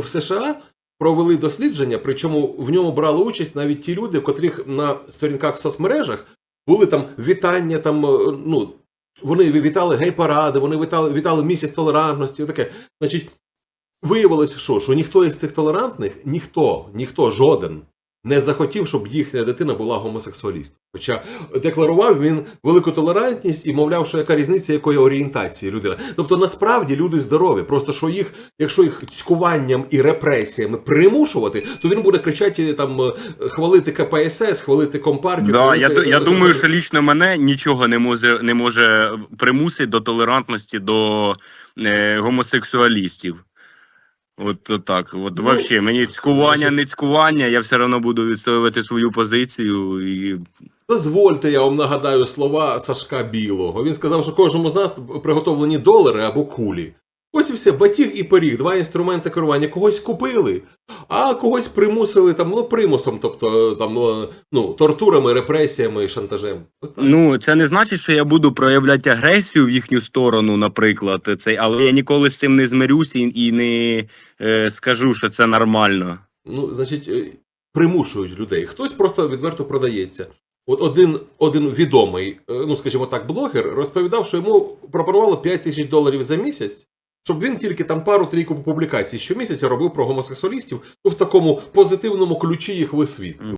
в США провели дослідження, причому в ньому брали участь навіть ті люди, котрих на сторінках в соцмережах були там вітання, там, е, ну, вони вітали гей-паради, вони вітали, вітали місяць толерантності. Таке. Значить, виявилося, що, що ніхто із цих толерантних, ніхто, ніхто, жоден не захотів, щоб їхня дитина була гомосексуалістом. Хоча декларував він велику толерантність і мовляв, що яка різниця якої орієнтації людина. Тобто насправді люди здорові. Просто що їх, якщо їх цькуванням і репресіями примушувати, то він буде кричати там хвалити КПСС, хвалити компартію. Да, я, хвалити, я е, думаю, що лічно мене нічого не може, не може примусити до толерантності до е, гомосексуалістів. От, от так. От Ну, взагалі, мені цькування, не цькування, я все одно буду відстоювати свою позицію. І... Дозвольте, я вам нагадаю слова Сашка Білого. Він сказав, що кожному з нас приготовлені долари або кулі. Ось і все, батіг і пиріг, два інструменти керування. Когось купили, а когось примусили там, ну, примусом, тобто там, ну, ну, тортурами, репресіями і шантажем. Ну, це не значить, що я буду проявляти агресію в їхню сторону, наприклад, цей, але я ніколи з цим не змирюсь і, і не е, скажу, що це нормально. Ну, значить, е, примушують людей. Хтось просто відверто продається. От один, один відомий, е, ну скажімо так, блогер розповідав, що йому пропонували 5 тисяч доларів за місяць, щоб він тільки там пару-трійку публікацій щомісяця робив про гомосексуалістів ну, в такому позитивному ключі їх висвітлював.